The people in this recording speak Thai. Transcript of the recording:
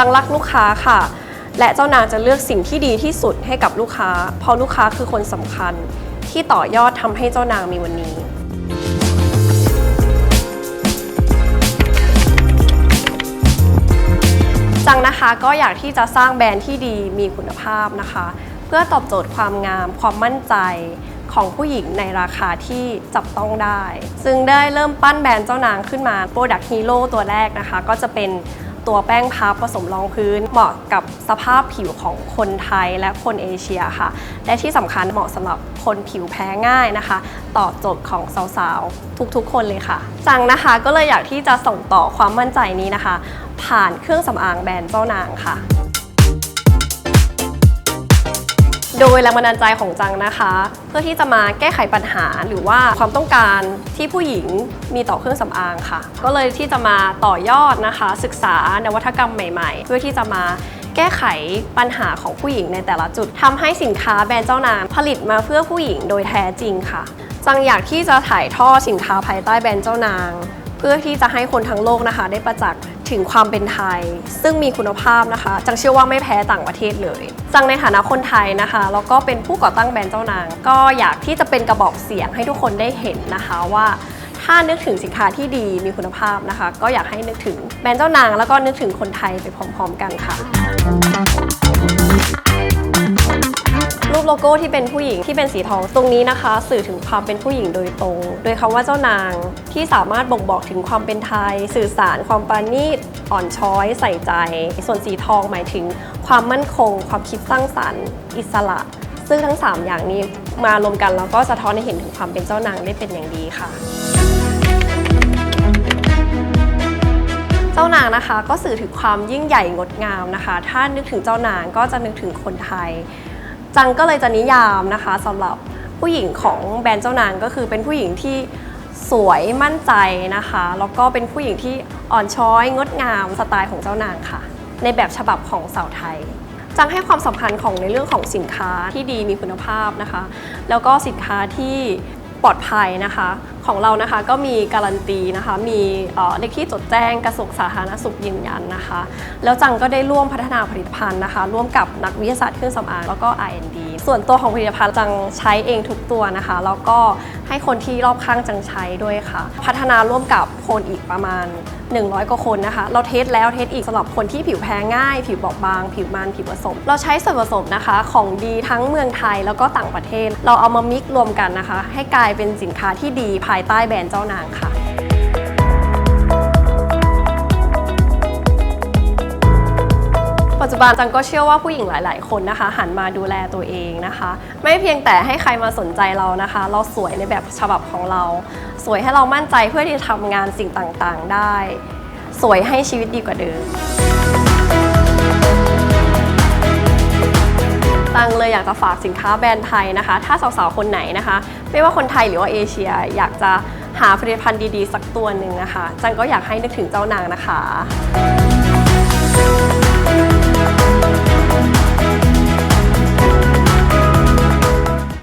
จังรักลูกค้าค่ะ และเจ้านางจะเลือกสิ่งที่ดีที่สุดให้กับลูกค้า เพราะลูกค้าคือคนสำคัญ ที่ต่อยอดทำให้เจ้านางมีวันนี้จังนะคะก็อยากที่จะสร้างแบรนด์ที่ดีมีคุณภาพนะคะ เพื่อตอบโจทย์ความงาม ความมั่นใจของผู้หญิงในราคาที่จับต้องได้ ซึ่งได้เริ่มปั้นแบรนด์เจ้านางขึ้นมา Product Hero ตัวแรกนะคะ ก็จะเป็น ตัวแป้งพับผสมรองพื้น เหมาะกับสภาพผิวของคนไทยและคนเอเชียค่ะ และที่สำคัญเหมาะสำหรับคนผิวแพ้ง่ายนะคะ ตอบโจทย์ของสาวๆ ทุกๆ คนเลยค่ะ จังนะคะก็เลยอยากที่จะส่งต่อความมั่นใจนี้นะคะ ผ่านเครื่องสำอางแบรนด์เจ้านางค่ะ โดยแรงบันดาลใจของจังนะคะ เพื่อที่จะมาแก้ไขปัญหาหรือว่าความต้องการที่ผู้หญิงมีต่อเครื่องสำอางค่ะ ก็เลยที่จะมาต่อยอดนะคะ ศึกษานวัตกรรมใหม่ๆ เพื่อที่จะมาแก้ไขปัญหาของผู้หญิงในแต่ละจุดทำให้สินค้าแบรนด์เจ้านางผลิตมาเพื่อผู้หญิงโดยแท้จริงค่ะ จังอยากที่จะถ่ายทอดสินค้าภายใต้แบรนด์เจ้านาง เพื่อที่จะให้คนทั้งโลกนะคะ ได้ประจักษ์ ถึงความเป็นไทย ซึ่งมีคุณภาพนะคะ จังเชื่อว่าไม่แพ้ต่างประเทศเลยจังในฐานะคนไทยนะคะแล้วก็เป็นผู้ก่อตั้งแบรนด์เจ้านาง ก็อยากที่จะเป็นกระบอกเสียงให้ทุกคนได้เห็นนะคะว่าถ้านึกถึงสินค้าที่ดีมีคุณภาพนะคะ ก็อยากให้นึกถึงแบรนด์เจ้านาง แล้วก็นึกถึงคนไทยไปพร้อม ๆ กันค่ะ โลโก้ที่เป็นผู้หญิงที่เป็นสีทองตรงนี้นะคะ สื่อถึงความเป็นผู้หญิงโดยตรง โดยคำว่าเจ้านางที่สามารถบ่งบอกถึงความเป็นไทย สื่อสารความปราณีตอ่อนช้อยใส่ใจ ส่วนสีทองหมายถึง ความมั่นคง ความคิดสร้างสรรค์ อิสระ ซึ่งทั้ง 3 อย่างนี้มารวมกันแล้วก็สะท้อนให้เห็นถึงความเป็นเจ้านางได้เป็นอย่างดีค่ะเจ้านางนะคะก็สื่อถึงความยิ่งใหญ่งดงามนะคะ ถ้านึกถึงเจ้านางก็จะนึกถึงคนไทย จังก็เลยจะนิยามนะคะสำหรับผู้หญิงของแบรนด์เจ้านางก็คือเป็นผู้หญิงที่สวยมั่นใจนะคะ แล้วก็เป็นผู้หญิงที่อ่อนช้อยงดงามสไตล์ของเจ้านางค่ะ ในแบบฉบับของสาวไทย จังให้ความสำคัญของในเรื่องของสินค้าที่ดีมีคุณภาพนะคะ แล้วก็สินค้าที่ปลอดภัยนะคะ ของเรานะคะก็มีการันตีนะคะ มีเลขที่จดแจ้งกระทรวงสาธารณสุขยืนยันนะคะ แล้วจังก็ได้ร่วมพัฒนาผลิตภัณฑ์นะคะ ร่วมกับนักวิทยาศาสตร์เครื่องสำอางแล้วก็ R&D ส่วนตัวของผลิตภัณฑ์จังใช้เองทุกตัวนะคะ แล้วก็ ให้คนที่รอบข้างจังใช้ด้วยค่ะ พัฒนาร่วมกับคนอีกประมาณ 100 กว่าคนนะคะ เราเทสแล้วเทสอีกสำหรับคนที่ผิวแพ้ง่าย ผิวบอบบาง ผิวมันผิวผสม เราใช้ส่วนผสมนะคะของดีทั้งเมืองไทยแล้วก็ต่างประเทศ เราเอามามิกรวมกันนะคะ ให้กลายเป็นสินค้าที่ดีภายใต้แบรนด์เจ้านางค่ะ จจุบันจังก็เชื่อว่าผู้หญิงหลาย ๆ คนนะคะ หันมาดูแลตัวเองนะคะ ไม่เพียงแต่ให้ใครมาสนใจเรานะคะ เราสวยในแบบฉบับของเรา สวยให้เรามั่นใจเพื่อที่จะทำงานสิ่งต่าง ๆ ได้ สวยให้ชีวิตดีกว่าเดิมตังเลยอยากจะฝากสินค้าแบรนด์ไทยนะคะ ถ้าสาวๆ คนไหนนะคะ ไม่ว่าคนไทยหรือว่าเอเชีย อยากจะหาผลิตภัณฑ์ดีๆ สักตัวหนึ่งนะคะ จังก็อยากให้นึกถึงเจ้านางนะคะ